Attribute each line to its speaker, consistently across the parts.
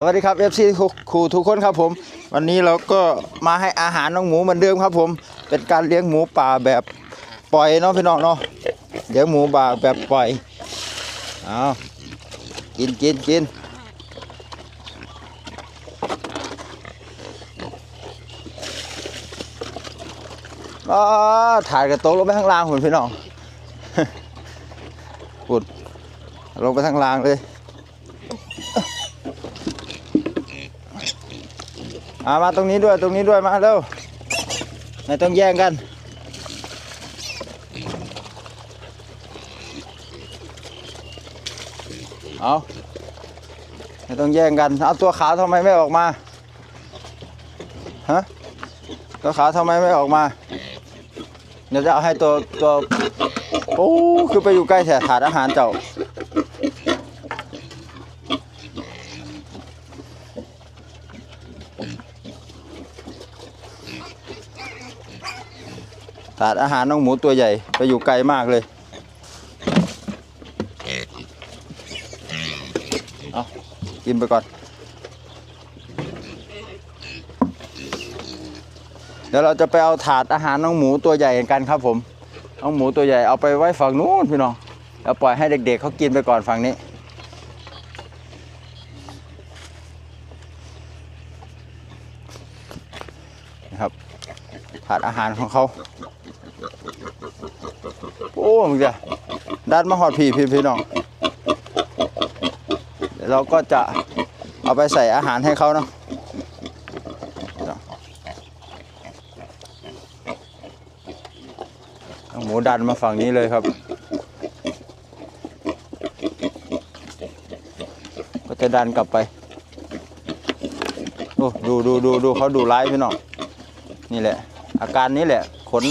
Speaker 1: สวัสดีครับ FC ครูทุกคนครับผม วันนี้เราก็มาให้อาหารน้องหมูเหมือนเดิมครับผม เป็นการเลี้ยงหมูป่าแบบปล่อยเนาะพี่น้องเนาะเลี้ยงหมูป่าแบบปล่อยเอากินกินกินอ๋อถ่ายกระโตกลงไปข้างล่างหุ่นพี่น้องปุ่นลงไปข้างล่างเลย อามาตรงนี้ด้วยตรงนี้ด้วยมาเร็วไม่ต้องแย่งกัน เอาไม่ต้องแย่งกัน เอาตัวขาวทำไมไม่ออกมา ฮะ ตัวขาวทำไมไม่ออกมา เดี๋ยวจะเอาให้ตัวตัวโอ้คือไปอยู่ใกล้แถถาดอาหารเจ้า ถาดอาหารน้องหมูตัวใหญ่ไปอยู่ไกลมากเลย เอากินไปก่อน เดี๋ยวเราจะไปเอาถาดอาหารน้องหมูตัวใหญ่กันครับผม น้องหมูตัวใหญ่เอาไปไว้ฝั่งนู้นพี่น้องแล้วปล่อยให้เด็กๆเขากินไปก่อนฝั่งนี้นะครับถาดอาหารของเขา อ้มึงจะดันมาหอดพี่พี่พี่น้องเดี๋ยวเราก็จะเอาไปใส่อาหารให้เขาเนาะหมูดันมาฝั่งนี้เลยครับ ก็จะดันกลับไปดูดูดูดูเขาดูร้ายพี่น้องนี่แหละ อาการนี้แหละขน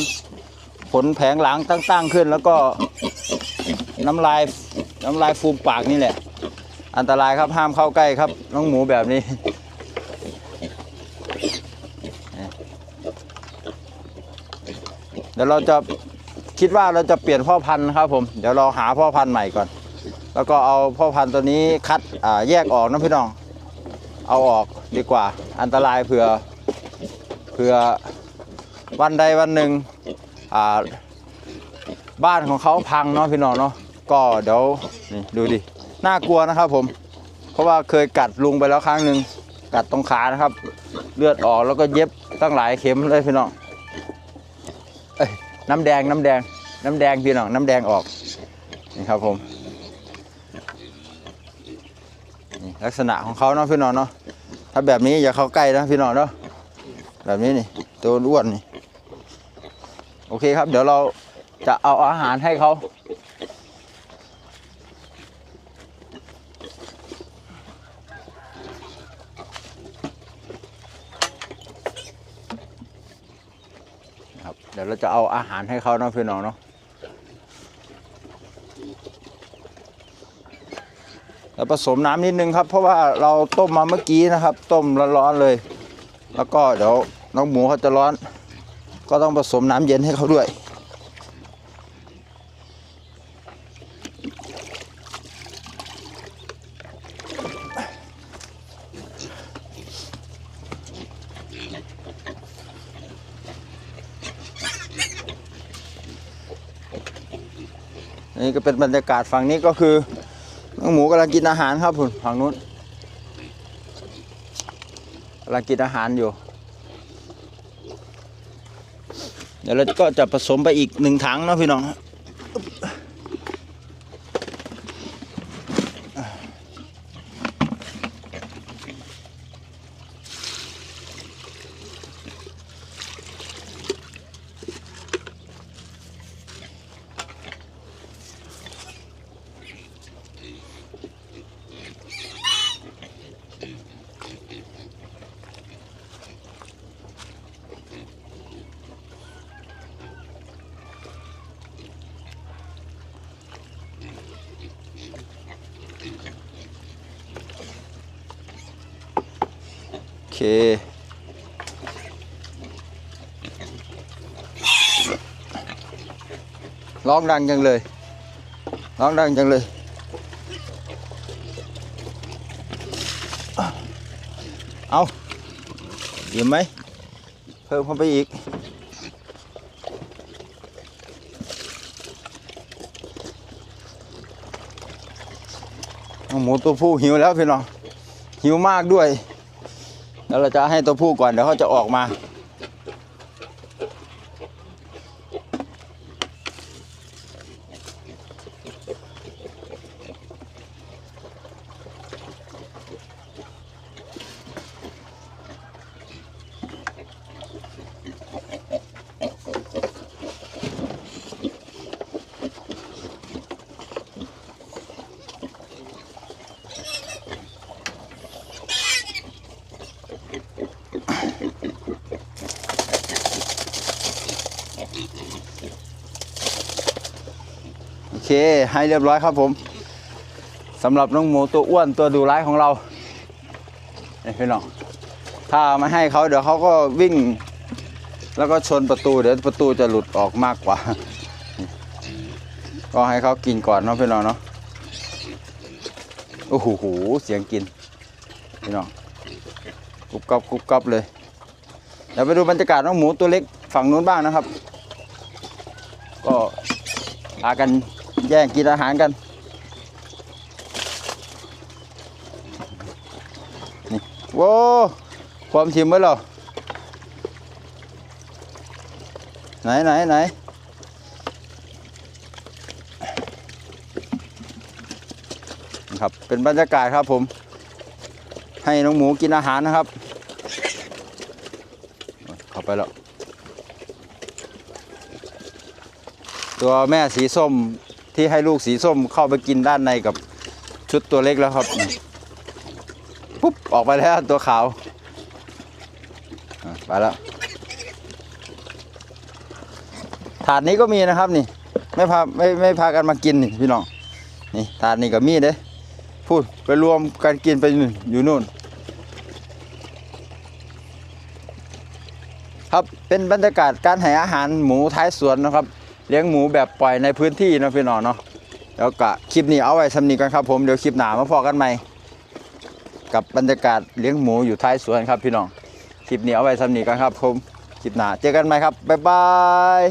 Speaker 1: นแผงหลังตั้งๆขึ้น แล้วก็น้ำลายน้ำลายฟูมปากนี่แหละ อันตรายครับห้ามเข้าใกล้ครับ น้องหมูแบบนี้ เดี๋ยวเราจะคิดว่าเราจะเปลี่ยนพ่อพันธุ์ครับผม เดี๋ยวเราหาพ่อพันธุ์ใหม่ก่อน แล้วก็เอาพ่อพันธุ์ตัวนี้คัดแยกออกนะพี่น้อง เอาออกดีกว่า อันตรายเผื่อเผื่อวันใดวันหนึ่ง บ้านของเขาพังเนาะพี่น้องเนาะก็เดี๋ยวนี่ดูดิน่ากลัวนะครับผม เพราะว่าเคยกัดลุงไปแล้วครั้งหนึ่งกัดตรงขานะครับ เลือดออกแล้วก็เย็บตั้งหลายเข็มเลยพี่น้องเอ้ยน้ำแดงน้ำแดง น้ำแดงพี่น้องน้ำแดงออกนี่ครับผมลักษณะของเขาเนาะพี่น้องเนาะถ้าแบบนี้อย่าเข้าใกล้นะพี่น้องเนาะแบบนี้นี่ตัวอ้วนนี่ โอเคครับ เดี๋ยวเราจะเอาอาหารให้เขาครับเดี๋ยวเราจะเอาอาหารให้เขาเนาะพี่น้องเนาะแล้วผสมน้ำนิดนึงครับ เพราะว่าเราต้มมาเมื่อกี้นะครับ ต้มร้อนๆเลย แล้วก็เดี๋ยวน้องหมูเขาจะร้อน ก็ต้องผสมน้ำเย็นให้เขาด้วยนี่ก็เป็นบรรยากาศฝั่งนี้ก็คือน้องหมูกำลังกินอาหารครับผมฝั่งนู้นกำลังกินอาหารอยู่ เดี๋ยวเราก็จะผสมไปอีกหนึ่งถังเนาะพี่น้อง เค ร้องดังจังเลย ร้องดังจังเลย เอาอิ่มไหม เพิ่มเข้าไปอีกหมูตัวผู้หิวแล้วพี่น้องหิวมากด้วย แล้วเราจะให้ตัวผู้ก่อนเดี๋ยวเขาจะออกมา เค ให้เรียบร้อยครับผมสำหรับน้องหมูตัวอ้วนตัวดุร้ายของเรานี่พี่น้องถ้าไม่ให้เขาเดี๋ยวเขาก็วิ่ง แล้วก็ชนประตูเดี๋ยวประตูจะหลุดออกมากกว่า ก็ให้เขากินก่อนเนาะพี่น้องเนาะโอ้โหเสียงกินพี่น้องกรุบกรับกรุบกรับเลยเดี๋ยวไปดูบรรยากาศน้องหมูตัวเล็กฝั่งนู้นบ้างนะครับ ก็พากัน แย่งกินอาหารกัน นี่โว้ความชิมไว้หรอไหนไหนไหนครับ เป็นบรรยากาศครับผม ให้น้องหมูกินอาหารนะครับ เข้าไปแล้ว ตัวแม่สีส้ม ที่ให้ลูกสีส้มเข้าไปกินด้านในกับชุดตัวเล็กแล้วครับปุ๊บออกไปแล้วตัวขาวไปแล้วถาดนี้ก็มีนะครับนี่ ไม่พาไม่ไม่พากันมากินนี่พี่น้องนี่ถาดนี้ก็มีเด้พูดไปรวมกันกินไปอยู่นู่น ครับเป็นบรรยากาศการให้อาหารหมูท้ายสวนนะครับ เลี้ยงหมูแบบปล่อยในพื้นที่นะพี่น้องเนาะแล้วก็คลิปนี้เอาไว้สำนีกันครับผมเดี๋ยวคลิปหนามาพอกันใหม่ กับบรรยากาศเลี้ยงหมูอยู่ท้ายสวนครับพี่น้องคลิปนี้เอาไว้สำนีกันครับผมคลิปหนาเจอกันใหม่ครับบ๊ายบาย